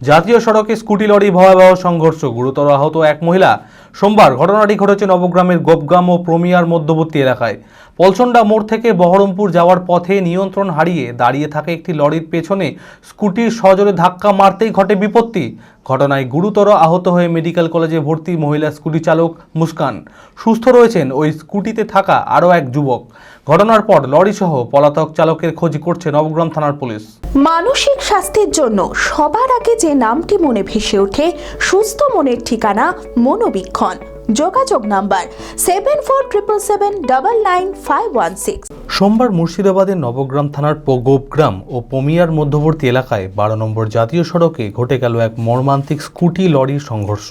জাতীয় সড়কে scooty lorry ভয়াবহ সংঘর্ষ। গুরুতর আহত এক মহিলা সোমবার ঘটনাটি ঘটেছে নবগ্রামের গোপগ্রাম ও প্রমিয়ার মধ্যবর্তী এলাকায়। পলসন্ডা মোড় থেকে বহরমপুর যাওয়ার পথে নিয়ন্ত্রণ হারিয়ে দাঁড়িয়ে থাকা একটি লরির পেছনে স্কুটির সজোরে ধাক্কা মারতেই ঘটে বিপত্তি। ঘটনায় গুরুতর আহত হয়ে মেডিকেল কলেজে ভর্তি মহিলা স্কুটি চালক মুস্কান। সুস্থ রয়েছেন ওই স্কুটিতে থাকা আরও এক যুবক। ঘটনার পর লরিসহ পলাতক চালকের খোঁজ করছে নবগ্রাম থানার পুলিশ। মানসিক স্বাস্থ্যের জন্য সবার আগে যে নামটি মনে ভেসে ওঠে, সুস্থ মনের ঠিকানা মনোবীক্ষণ। on. যোগাযোগ number seven four triple seven double nine five one six সোমবার মুর্শিদাবাদের নবগ্রাম থানার গোপগ্রাম ও পমিয়ার মধ্যবর্তী এলাকায় বারো নম্বর জাতীয় সড়কে ঘটে গেল এক মর্মান্তিক স্কুটি লরির সংঘর্ষ।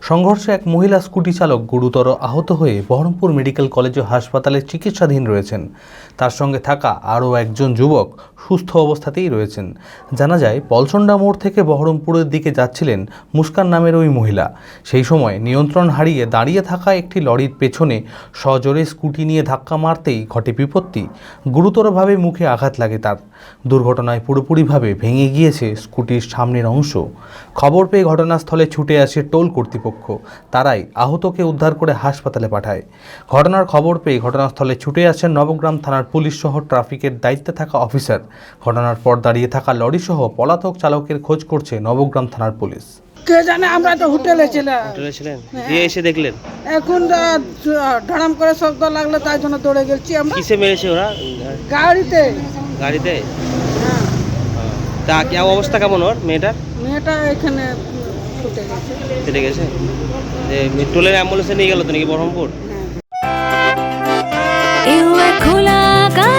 সংঘর্ষে এক মহিলা স্কুটি চালক গুরুতর আহত হয়ে বহরমপুর মেডিকেল কলেজ ও হাসপাতালে চিকিৎসাধীন রয়েছেন। তার সঙ্গে থাকা আরও একজন যুবক সুস্থ অবস্থাতেই রয়েছেন। জানা যায়, পলসন্ডা মোড় থেকে বহরমপুরের দিকে যাচ্ছিলেন মুস্কান নামের ওই মহিলা। সেই সময় নিয়ন্ত্রণ হারিয়ে দাঁড়িয়ে থাকা একটি লরির পেছনে সজোরে স্কুটি নিয়ে ধাক্কা মারতেই ঘটে বিপত্তি। গুরুতরভাবে মুখে আঘাত লাগে তার। দুর্ঘটনায় পুরোপুরিভাবে ভেঙে গিয়েছে স্কুটির সামনের অংশ। খবর পেয়ে ঘটনাস্থলে ছুটে আসে টোল কর্তৃপক্ষ। তারাই আহতকে উদ্ধার করে হাসপাতালে পাঠায়। ঘটনার খবর পেয়ে ঘটনাস্থলে ছুটে আসেন নবগ্রাম থানার পুলিশ সহ ট্রাফিকের দায়িত্বে থাকা অফিসার। ঘটনার পর দাঁড়িয়ে থাকা লরিসহ পলাতক চালকের খোঁজ করছে নবগ্রাম থানার পুলিশ। কে জানে আমরা তো হোটেলে ছিলাম। চলেছিলেন দিয়ে এসে দেখলেন? এখন ধড়াম করে শব্দ লাগল তাই জন্য দৌড়ে গেছি আমরা। কিসে মেরেছে ওরা? গাড়িতে। গাড়িতে? হ্যাঁ। তা কি অবস্থা কেমন ওর মেয়েটার? মেয়েটা এখানে ছুটে গেছে। কেটে গেছে? যে টোলের অ্যাম্বুলেন্সে নিয়ে গেল তো নাকি বহরমপুর? খোলা